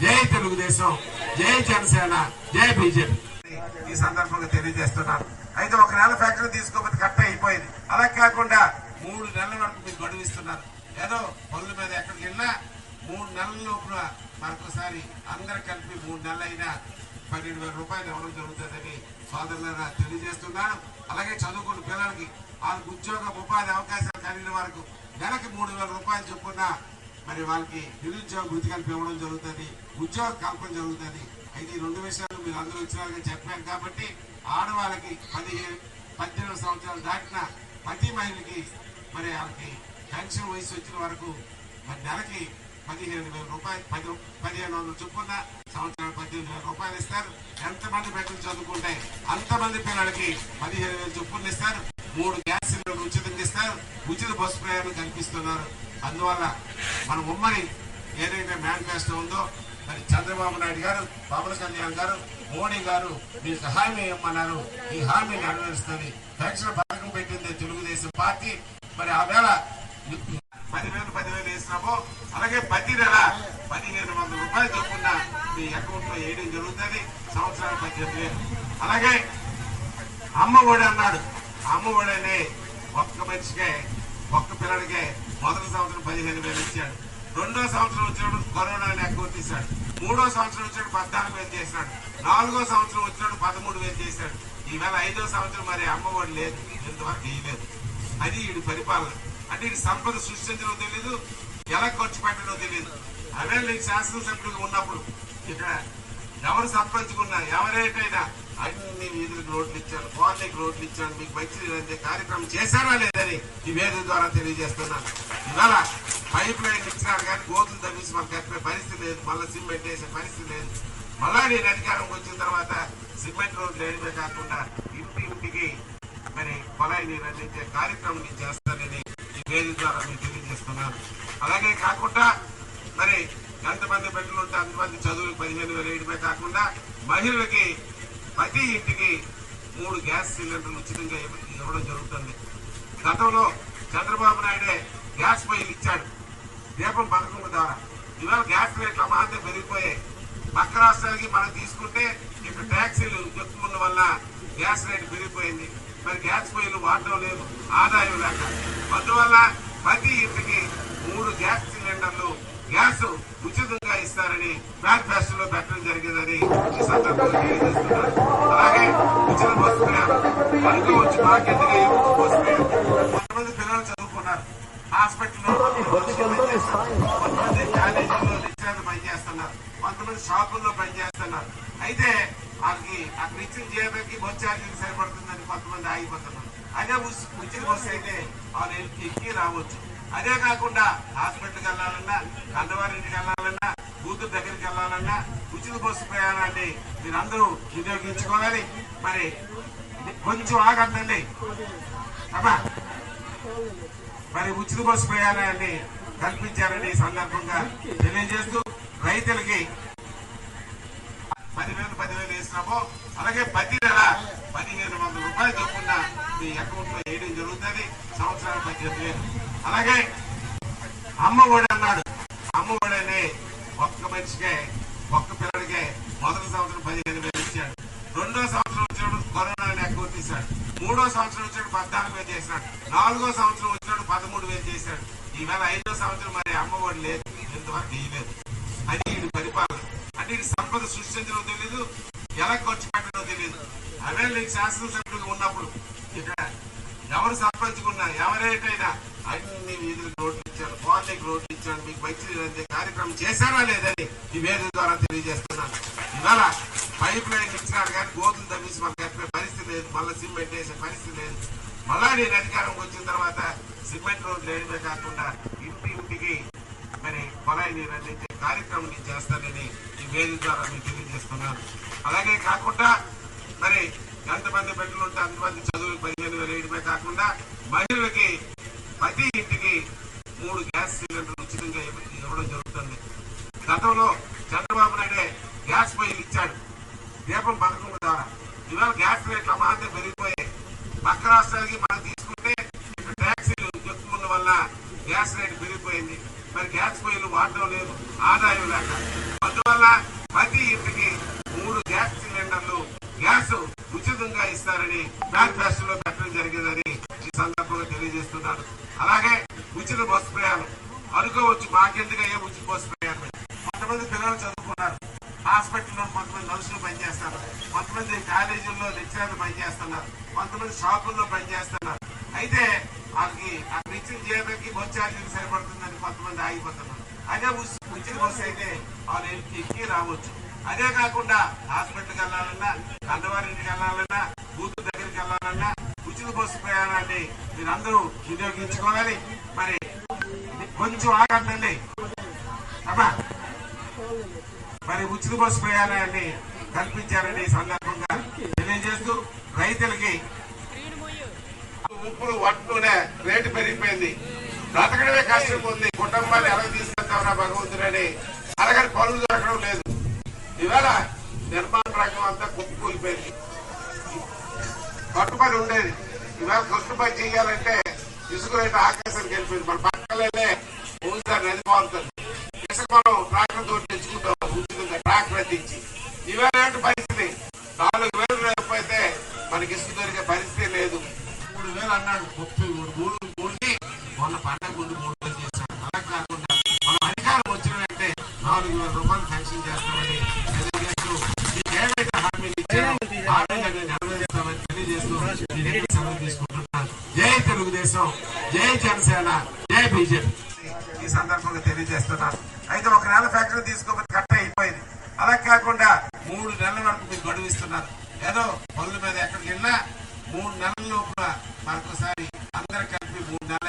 జై తెలుగుదేశం జై జనసేన జై బీజేపీ. ఈ సందర్భంగా తెలియజేస్తున్నాను. అయితే ఒక నెల ఫ్యాక్టరీ తీసుకోకపోతే కట్ట అయిపోయింది. అలా కాకుండా మూడు నెలల వరకు మీరు గడువు ఇస్తున్నారు. ఏదో పనుల మీద ఎక్కడికి వెళ్ళినా మూడు నెలల లోపల మరొకసారి అందరు కలిపి మూడు నెలలు అయినా పన్నెండు వేల రూపాయలు ఇవ్వడం జరుగుతుందని సోదరులారా తెలియజేస్తున్నాను. అలాగే చదువుకున్న పిల్లలకి వాళ్ళకి ఉద్యోగ ఉపాధి అవకాశాలు కలిగిన వరకు నెలకి మూడు వేల రూపాయలు చొప్పున మరి వాళ్ళకి నిరుద్యోగ వృత్తి కలిపి ఇవ్వడం జరుగుతుంది ఉద్యోగ కల్పన జరుగుతుంది. అయితే ఈ రెండు విషయాలు మీరు అందరూ వచ్చినారుగా చెప్పారు కాబట్టి ఆడవాళ్ళకి పదిహేను పద్దెనిమిది సంవత్సరాలు దాటిన ప్రతి మహిళకి మరి వాళ్ళకి పెన్షన్ వయసు వచ్చిన వరకు మరి నెలకి పదిహేను వేల రూపాయలు పది పదిహేను వందల చొప్పున సంవత్సరాలు పద్దెనిమిది వేల రూపాయలు ఇస్తారు. ఎంతమంది బిడ్డలు చదువుకుంటే అంతమంది పిల్లలకి పదిహేను వేల చొప్పున ఇస్తారు. మూడు గ్యాస్ సిలిండర్లు ఉచితంగా ఇస్తారు. ఉచిత బస్సు ప్రయాణం కల్పిస్తున్నారు. అందువల్ల మన ఉమ్మడి ఏదైతే మేనిఫెస్టో ఉందో మరి చంద్రబాబు నాయుడు గారు పవన్ కళ్యాణ్ గారు మోడీ గారు మీకు హామీ ఇవ్వమన్నారు. ఈ హామీ నెరవేరుస్తుంది. పెన్షన్ పథకం పెట్టింది తెలుగుదేశం పార్టీ. మరి ఆ వేళ పదివేలు పదివేలు వేసినామో. అలాగే ప్రతి నెల పదిహేను వందల రూపాయలు చొప్పున మీ అకౌంట్లో వేయడం జరుగుతుంది. సంవత్సరానికి పద్దెనిమిది వేలు అలాగే అమ్మఒడి అన్నాడు. అమ్మఒడి అనే ఒక్క మనిషికే ఒక్క పిల్లడికే మొదటి సంవత్సరం పదిహేను వేలు ఇచ్చాడు. రెండో సంవత్సరం వచ్చినప్పుడు కరోనా ఎక్కువ తీశాడు. మూడో సంవత్సరం వచ్చినప్పుడు పద్నాలుగు వేలు చేసినాడు. నాలుగో సంవత్సరం వచ్చినప్పుడు పదమూడు వేలు చేశాడు. ఈవేళ ఐదో సంవత్సరం మరి అమ్మ ఒడి లేదు. ఇంతవరకు ఇయ్యలేదు అది వీడి పరిపాలన. అంటే సంపద సృష్టించడం తెలియదు ఎలా ఖర్చు పెట్టడం తెలియదు అవే నీకు శాసనసభ్యుడిగా ఉన్నప్పుడు ఇక్కడ ఎవరు సంపాదించుకున్నా ఎవరైనా అన్ని వీధులకు రోడ్లు ఇచ్చాను కాలనీకి రోడ్లు ఇచ్చాను మీకు మంచి అందే కార్యక్రమం చేశారా లేదని ఈ వేదిక ద్వారా తెలియజేస్తున్నాను. ఇవాళ పైప్ లైన్ ఇచ్చినారు కానీ గోతులు తప్పించి మాకు కట్టిన పరిస్థితి లేదు మళ్ళీ సిమెంట్ వేసే పరిస్థితి లేదు. మళ్ళా నేను అధికారంకి వచ్చిన తర్వాత సిమెంట్ రోడ్లు వేయడమే కాకుండా ఇంటి ఇంటికి మరి కొలాయి నీరు అందించే కార్యక్రమం నేను చేస్తానని ద్వారా అలాగే కాకుండా మరి ఎంతమంది బిడ్డలు ఉంటే అంతమంది చదువులు పదిహేను వేలు వేయడమే కాకుండా మహిళలకి ప్రతి ఇంటికి మూడు గ్యాస్ సిలిండర్లు ఉచితంగా ఇవ్వడం జరుగుతుంది. గతంలో చంద్రబాబు నాయుడే గ్యాస్ పొయ్యిలు ఇచ్చాడు. దీపం పథకం ద్వారా. ఇవాళ గ్యాస్ రేట్లు అమాంతం పెరిగిపోయాయి. పక్క రాష్ట్రాలకి మనం తీసుకుంటే ఇక్కడ ట్యాక్సీలు ఎక్కువ వల్ల గ్యాస్ రేటు పెరిగిపోయింది. మరి గ్యాస్ పొయ్యిలు వాడడం లేదు ఆదాయం లేక. అందువల్ల ప్రతి ఇంటికి మూడు గ్యాస్ సిలిండర్లు గ్యాస్ ఉచితంగా ఇస్తారని మేనిఫెస్టోలో పెట్టడం జరిగిందని ఈ సందర్భంగా తెలియజేస్తున్నారు. అలాగే ఉచిత బస్సు ప్రయాణం. వచ్చి మాకెందుకు ఈ బస్సు ప్రయాణం? కొంతమంది పిల్లలు చదువుకున్నారు. హాస్పిటల్లో కొంతమంది కాలేజీలో లెక్చరర్లు పనిచేస్తున్నారు కొంతమంది షాపుల్లో పనిచేస్తున్నారు అయితే వాళ్ళకి అక్కడ ఇచ్చిన జీతానికి బస్ సరిపడుతుందని కొంతమంది ఆగిపోతున్నారు. అదే ఉస్- ఉచిత బస్సు అయితే వాళ్ళు ఎక్కి- ఎక్కి రావచ్చు. అదే కాకుండా హాస్పిటల్కి వెళ్ళాలన్నా కందవారింటికి వెళ్ళాలన్నా కూతురు దగ్గరికి వెళ్ళాలన్నా ఉచిత బస్సు ప్రయాణాన్ని మీరందరూ వినియోగించుకోవాలి. మరి కొంచెం ఆగద్దండి అమ్మా మరి ఉచిత బస్సు ప్రయాణాన్ని కల్పించారని సందర్భంగా తెలియజేస్తూ రైతులకి పదివేలు పదివేలు వేసినామో. అలాగే ప్రతి నెల పదిహేను వందల రూపాయలు అకౌంట్లో వేయడం జరుగుతుంది. సంవత్సరాల పద్దెనిమిది వేలు అలాగే అమ్మ ఒడి అన్నాడు. అమ్మ ఒడి అనే ఒక్క మనిషికే ఒక్క పిల్లడికే మొదటి సంవత్సరం పదిహేను వేలు ఇచ్చాడు. రెండో సంవత్సరం వచ్చినప్పుడు కరోనా ఎక్కువ తీశాడు. మూడో సంవత్సరం వచ్చినప్పుడు పద్నాలుగు వేలు చేసినాడు. నాలుగో సంవత్సరం వచ్చినప్పుడు పదమూడు వేలు చేశాడు. ఈవేళ ఐదో సంవత్సరం మరి అమ్మ ఒడి లేదు. ఇంతవరకు ఇయ్యలేదు అది వీడి పరిపాలన. అంటే ఇది సంపద సృష్టించడం తెలీదు ఎలా ఖర్చు పెట్టడం తెలియదు. అవే నీకు శాసనసభ్యుడిగా ఉన్నప్పుడు ఎవరు సంపాదించుకున్నా ఎవరేటైనా అన్ని వీధులకు రోడ్లు ఇచ్చారు కాలనీకి రోడ్లు ఇచ్చారు మీకు మంచి కార్యక్రమం చేశారా లేదని ఈ వేదిక ద్వారా తెలియజేస్తున్నాను. ఇవాళ పైప్ లైన్ ఇచ్చినారు కానీ గోతులు తవ్వించి మనకు కట్టిన పరిస్థితి లేదు మళ్ళీ సిమెంట్ వేసే పరిస్థితి లేదు. మళ్ళా నేను అధికారంకి వచ్చిన తర్వాత సిమెంట్ రోడ్లు వేయడమే కాకుండా ఇంటి ఇంటికి మరి కొలాయి నీరు అందించే కార్యక్రమం నేను చేస్తానని ఈ వేదిక ద్వారా మీకు తెలియజేస్తున్నాను. అలాగే కాకుండా మరి ఎంతమంది బిడ్డలు ఉంటే అంతమంది చదువులు పదిహేను వేలు వేయడమే కాకుండా మహిళలకి ప్రతి ఇంటికి మూడు గ్యాస్ సిలిండర్లు ఉచితంగా ఇవ్వడం జరుగుతుంది. గతంలో చంద్రబాబు నాయుడే గ్యాస్ పొయ్యిలు ఇచ్చాడు. దీపం పథకం ద్వారా. ఇవాళ గ్యాస్ రేట్లు అమాంతం పెరిగిపోయాయి. పక్క రాష్ట్రాలకి మనం తీసుకుంటే ట్యాక్సీలు ఎక్కువ వల్ల గ్యాస్ రేటు పెరిగిపోయింది. మరి గ్యాస్ పొయ్యిలు వాడడం లేదు. ఆదాయం లేక అందువల్ల ప్రతి ఇంటికి మూడు గ్యాస్ సిలిండర్లు గ్యాస్ ఉచితంగా ఇస్తారని మేనిఫెస్టోలో పెట్టడం జరిగిందని ఈ సందర్భంగా తెలియజేస్తున్నాను. అలాగే ఉచిత బస్సు ప్రయాణం. అనుకోవచ్చు మాకెందుకు అయ్యే ఉచిత బస్సు ప్రయాణం కొంతమంది పిల్లలు చదువుకున్నారు. హాస్పిటల్లో కొంతమంది నర్సులు పనిచేస్తారు కొంతమంది కాలేజీల్లో లెక్చరర్లు పనిచేస్తున్నారు. కొంతమంది షాపుల్లో పనిచేస్తున్నారు. అయితే వాళ్ళకి అక్కడ ఇచ్చిన జీవితానికి బస్ ఛార్జీలు సరిపడుతుందని కొంతమంది ఆగిపోతున్నారు. అదే ఉచిత బస్సు అయితే వాళ్ళు ఎక్కి రావచ్చు. అదే కాకుండా హాస్పిటల్కి వెళ్ళాలన్నా అన్నవారింటికి వెళ్ళాలన్నా బూత్ దగ్గరికి వెళ్ళాలన్నా ఉచిత బస్సు ప్రయాణాన్ని మీరందరూ వినియోగించుకోవాలి. మరి కొంచెం ఆగండి. అమ్మా మరి ఉచిత బస్సు ప్రయాణాన్ని కల్పించారని ఈ సందర్భంగా తెలియజేస్తూ రైతులకి ముప్పులు వట్టునే రేటు పెరిగిపోయింది. బ్రతకడమే కష్టం ఉంది. కుటుంబాన్ని ఎలా తీసుకెళ్తామన్నా భగవంతుడని అలాగని పనులు దొరకడం లేదు. ఇవాళ నిర్మాణ రంగం అంతా కుప్పకూలిపోయింది. కట్టుబడి ఉండేది. ఇవాళ కట్టుబడి చేయాలంటే ఇసుక రేటు ఆకాశానికి వెళ్ళిపోయింది. మన పక్కలనే ఊసారి నది మారుతుంది. ఇసుక మనం ట్రాక్టర్ తోటి తెచ్చుకుంటాం. ఉచితంగా ట్రాక్టర్ తెచ్చి ఇవాళ ఏంటి పరిస్థితి? నాలుగు వేలు లేకపోతే మనకి ఇసుక దొరికే పరిస్థితి లేదు. మూడు వేలు అన్నాడు. ముప్పై జై జనసేన జై బీజేపీ. ఈ సందర్భంగా తెలియజేస్తున్నాను అయితే ఒక నెల ఫ్యాక్టరీ తీసుకోకపోతే కట్ట అయిపోయింది. అలా కాకుండా మూడు నెలల వరకు మీరు గడువు ఇస్తున్నారు. ఏదో పనుల మీద ఎక్కడికి వెళ్ళినా మూడు నెలల లోపల మరొకసారి అందరు కలిపి మూడు నెలలు